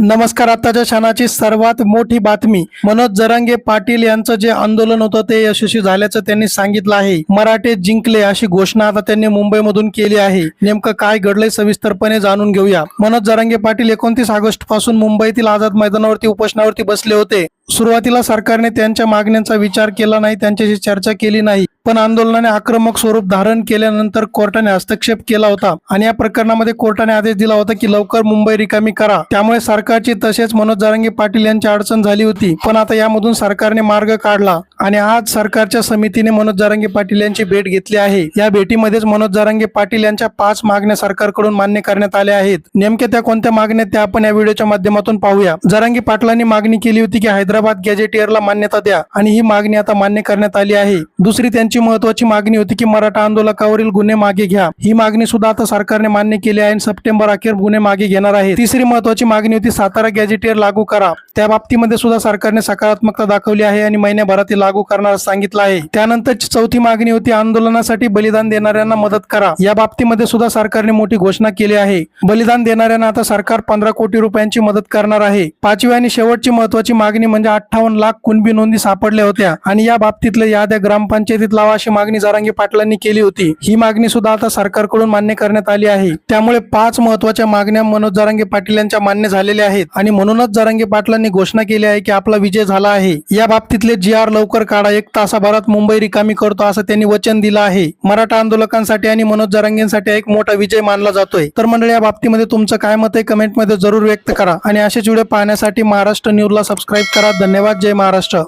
नमस्कार आताच्या क्षणाची सर्वात मोठी बातमी. मनोज जरांगे पाटील यांचं जे आंदोलन होतं ते यशस्वी झाल्याचं त्यांनी सांगितलं आहे. मराठे जिंकले अशी घोषणा आता त्यांनी मुंबईमधून केली आहे. नेमकं काय घडलंय सविस्तरपणे जाणून घेऊया. मनोज जरांगे पाटील एकोणतीस ऑगस्टपासून मुंबईतील आझाद मैदानावरती उपोषणावरती बसले होते. सुरुवातीला सरकारने त्यांच्या मागण्यांचा विचार केला नाही त्यांच्याशी चर्चा केली नाही. पण आंदोलनाने आक्रमक स्वरूप धारण केल्यानंतर कोर्टाने हस्तक्षेप केला होता. आणि या प्रकरणामध्ये कोर्टाने आदेश दिला होता की लवकर मुंबई रिकामी करा. त्यामुळे सरकारची तसेच मनोज जारंगी पाटील यांची अडचण झाली होती. पण आता यामधून सरकारने मार्ग काढला. आणि आज सरकारच्या समितीने मनोज जारंगी पाटील यांची भेट घेतली आहे. या भेटीमध्येच मनोज जारंगे पाटील यांच्या पाच मागण्या सरकारकडून मान्य करण्यात आल्या आहेत. नेमक्या त्या कोणत्या मागण्या त्या आपण या व्हिडिओच्या माध्यमातून पाहूया. जारंगी पाटलांनी मागणी केली होती की हैदराबाद गॅजेटियरला मान्यता द्या. आणि ही मागणी आता मान्य करण्यात आली आहे. दुसरी त्यांची महत्वाची मागणी होती की मराठा आंदोलकावरील गुन्हे मागे घ्या. ही मागणी सुद्धा आता सरकारने मान्य केली आहे सप्टेंबर अखेर गुन्हे मागे घेणार आहे तिसरी महत्वाची मागणी होती सातारा गॅजेटियर लागू करा. त्या बाबतीमध्ये सुद्धा सरकारने सकारात्मकता दाखवली आहे आणि महिन्याभरात ती लागू करणार सांगितलं आहे. त्यानंतर चौथी मागणी होती आंदोलनासाठी बलिदान देणाऱ्यांना मदत करा. या बाबतीमध्ये सुद्धा सरकारने मोठी घोषणा केली आहे. बलिदान देणाऱ्यांना आता सरकार पंधरा कोटी रुपयांची मदत करणार आहे. पाचवी आणि शेवटची महत्वाची मागणी म्हणजे अठ्ठावन्न लाख कुणबी नोंदी सापडल्या होत्या. आणि या बाबतीतल्या याद्या ग्रामपंचायतीत लावा अशी मागणी जारंगी पाटलांनी केली होती. ही मागणी सुद्धा आता सरकारकडून मान्य करण्यात आली आहे. त्यामुळे पाच महत्त्वाच्या मागण्या मनोज जारांगे पाटील यांच्या मान्य झालेल्या आहेत. आणि म्हणूनच जारंगी पाटलांनी घोषणा केली आहे की आपला विजय झाला आहे. या बाबतीतले जी आर लवकर काढा एक तासाभरात मुंबई रिकामी करतो असं त्यांनी वचन दिलं आहे. मराठा आंदोलकांसाठी आणि मनोज जारांगेंसाठी एक मोठा विजय मानला जातोय. तर मंडळी या बाबतीमध्ये तुमचं काय मत आहे? कमेंटमध्ये जरूर व्यक्त करा. आणि असेच व्हिडिओ पाहण्यासाठी महाराष्ट्र न्यूजला सबस्क्राईब करा. धन्यवाद. जय महाराष्ट्र.